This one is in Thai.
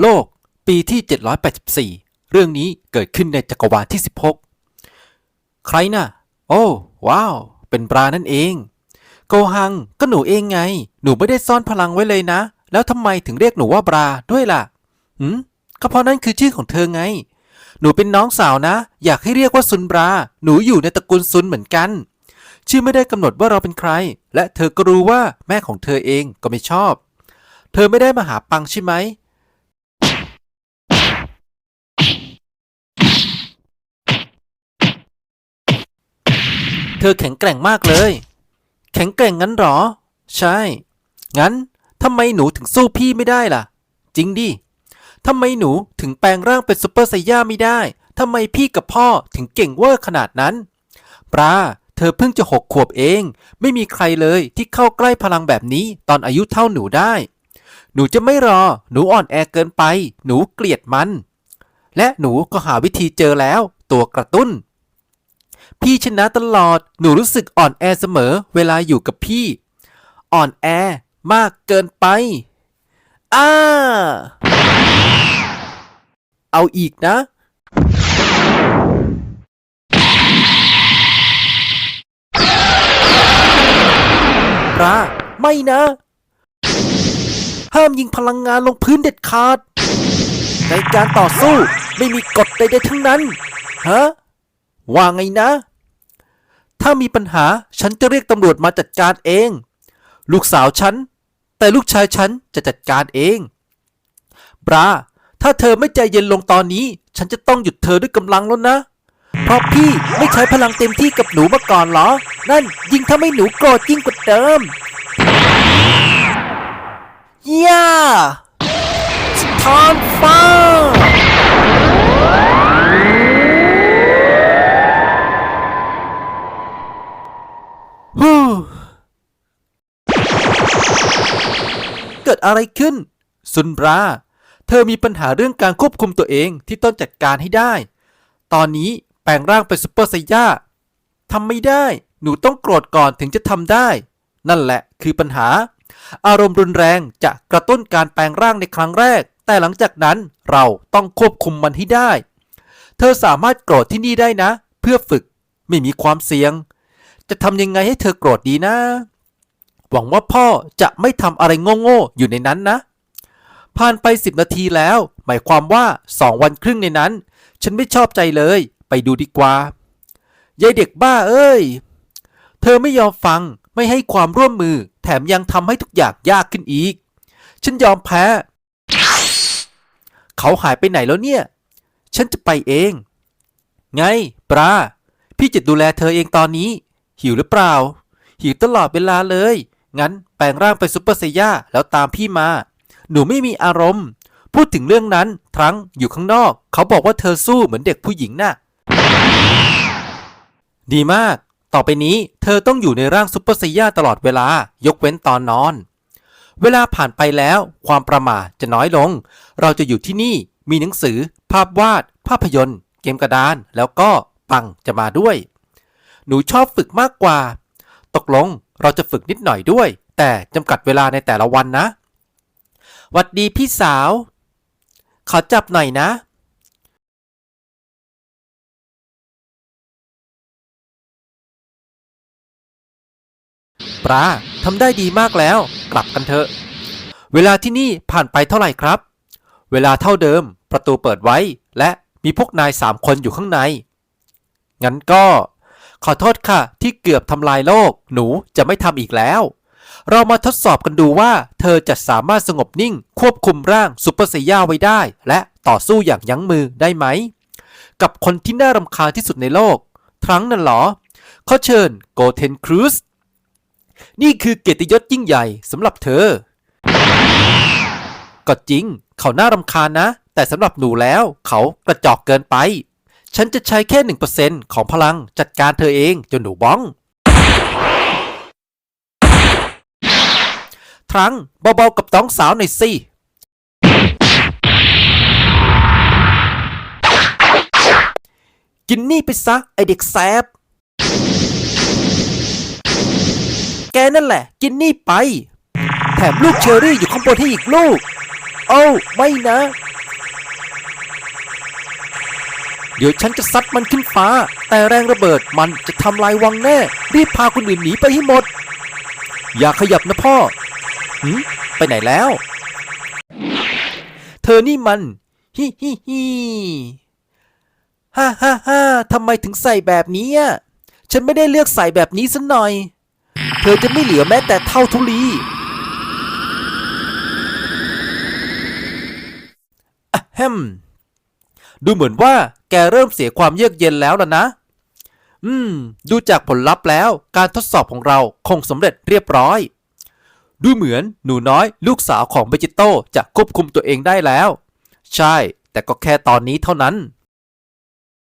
โลก ปีที่ 784 เรื่องนี้เกิดขึ้นในจักรวาลที่ 16 ใครน่ะ โอ้ ว้าว เป็นบรานั่นเอง โกหังก็หนูเองไง หนูไม่ได้ซ่อนพลังไว้เลยนะ แล้วทำไมถึงเรียกหนูว่าบราด้วยล่ะหืมก็เพราะนั่นคือชื่อของเธอไง หนูเป็นน้องสาวนะ อยากให้เรียกว่าซุนบราหนูอยู่ในตระกูลซุนเหมือนกัน ชื่อไม่ได้กำหนดว่าเราเป็นใคร และเธอก็รู้ว่าแม่ของเธอเองก็ไม่ชอบ เธอไม่ได้มาหาปังใช่ไหม เธอแข็งแกร่งมากเลย แข็งแกร่งงั้นหรอ ใช่ งั้นทำไมหนูถึงสู้พี่ไม่ได้ล่ะ จริงดิทำไมหนูถึงแปลงร่างเป็นซูเปอร์ไซย่าไม่ได้ทำไมพี่กับพ่อถึงเก่งเวอร์ขนาดนั้นปราเธอเพิ่งจะหกขวบเอง ไม่มีใครเลยที่เข้าใกล้พลังแบบนี้ตอนอายุเท่าหนูได้ หนูจะไม่รอ หนูอ่อนแอเกินไป หนูเกลียดมัน และหนูก็หาวิธีเจอแล้ว ตัวกระตุ้น พี่ชนะตลอด หนูรู้สึกอ่อนแอเสมอ เวลาอยู่กับพี่ อ่อนแอมากเกินไป อ้า เอาอีกนะ ราไม่นะ ห้ามยิงพลังงานลงพื้นเด็ดขาด ในการต่อสู้ไม่มีกฎใดๆทั้งนั้น ฮะ ว่าไงนะ ถ้ามีปัญหาฉันจะเรียกตำรวจมาจัดการเอง ลูกสาวฉัน แต่ลูกชายฉันจะจัดการเอง บรา ถ้าเธอไม่ใจเย็นลงตอนนี้ ฉันจะต้องหยุดเธอด้วยกำลังแล้วนะ เพราะพี่ไม่ใช้พลังเต็มที่กับหนูมาก่อนเหรอ นั่นยิ่งทำให้หนูโกรธยิ่งกว่าเดิมย่าสถานฟ้า เกิดอะไรขึ้น ซุนบรา เธอมีปัญหาเรื่องการควบคุมตัวเองที่ต้องจัดการให้ได้ ตอนนี้แปลงร่างเป็นซุปเปอร์ไซย่าทำไม่ได้ หนูต้องโกรธก่อนถึงจะทำได้ นั่นแหละคือปัญหา อารมณ์รุนแรงจะกระตุ้นการแปลงร่างในครั้งแรก แต่หลังจากนั้นเราต้องควบคุมมันให้ได้ เธอสามารถโกรธที่นี่ได้นะ เพื่อฝึกไม่มีความเสี่ยง จะทำยังไงให้เธอโกรธดีนะ หวังว่าพ่อจะไม่ทำอะไรโง่ๆอยู่ในนั้นนะ ผ่านไปสิบนาทีแล้ว หมายความว่าสองวันครึ่งในนั้น ฉันไม่ชอบใจเลย ไปดูดีกว่ายายเด็กบ้าเอ้ย เธอไม่ยอมฟังไม่ให้ความร่วมมือ แถมยังทำให้ทุกอย่างยากขึ้นอีก ฉันยอมแพ้ เขาหายไปไหนแล้วเนี่ย ฉันจะไปเอง ไง ปลาพี่จะดูแลเธอเองตอนนี้ หิวหรือเปล่า หิวตลอดเวลาเลย งั้นแปลงร่างเป็นซุปเปอร์ไซย่าแล้วตามพี่มา หนูไม่มีอารมณ์ พูดถึงเรื่องนั้นทรังอยู่ข้างนอก เขาบอกว่าเธอสู้เหมือนเด็กผู้หญิงน่ะ ดีมาก ต่อไปนี้เธอต้องอยู่ในร่างซุปเปอร์ไซย่าตลอดเวลายกเว้นตอนนอน เวลาผ่านไปแล้ว ความประมาทจะน้อยลง เราจะอยู่ที่นี่มีหนังสือ ภาพวาด ภาพยนตร์ เกมกระดาน แล้วก็ปังจะมาด้วย หนูชอบฝึกมากกว่า ตกลง เราจะฝึกนิดหน่อยด้วย แต่จำกัดเวลาในแต่ละวันนะ หวัดดีพี่สาว ขอจับหน่อยนะ ปลาทำได้ดีมากแล้ว กลับกันเถอะ เวลาที่นี่ผ่านไปเท่าไหร่ครับ เวลาเท่าเดิม ประตูเปิดไว้ และมีพวกนายสามคนอยู่ข้างใน งั้นก็ ขอโทษค่ะ ที่เกือบทำลายโลก หนูจะไม่ทำอีกแล้ว เรามาทดสอบกันดูว่า เธอจะสามารถสงบนิ่ง ควบคุมร่างซูเปอร์ไซย่าไว้ได้ และต่อสู้อย่างยั้งมือได้ไหม กับคนที่น่ารำคาญที่สุดในโลกทรังนั่นหรอเขอเชิญโกเทนครูซนี่คือเกียรติยศยิ่งใหญ่สำหรับเธอ ก็จริง เขาน่ารำคาญนะ แต่สำหรับหนูแล้ว เขากระจอกเกินไป ฉันจะใช้แค่หนึ่งเปอร์เซ็นของพลังจัดการเธอเองจนหนูบ้อง ทรังเบาๆกับน้องสาวหน่อยสิกินนี่ไปซะ ไอเด็กแสบแกนั่นแหละ กินนี่ไป แถมลูกเชอรี่อยู่ข้างบนให้อีกลูก โอ้าไม่นะ เดี๋ยวฉันจะซัดมันขึ้นฟ้า แต่แรงระเบิดมันจะทำลายวังแน่ รีบพาคนอื่นหนีไปให้หมด อย่าขยับนะพ่อหืมไปไหนแล้ว เธอนี่มัน ฮิฮิฮิฮ่าฮ่าฮ่าทำไมถึงใส่แบบนี้อะฉันไม่ได้เลือกใส่แบบนี้สัหน่อย เธอจะไม่เหลือแม้แต่เท่าทุลีอะแฮม ดูเหมือนว่าแกเริ่มเสียความเยือกเย็นแล้วล่ะนะ อืม ดูจากผลลัพธ์แล้ว การทดสอบของเราคงสำเร็จเรียบร้อย ดูเหมือนหนูน้อยลูกสาวของเบจิโตจะควบคุมตัวเองได้แล้ว ใช่ แต่ก็แค่ตอนนี้เท่านั้น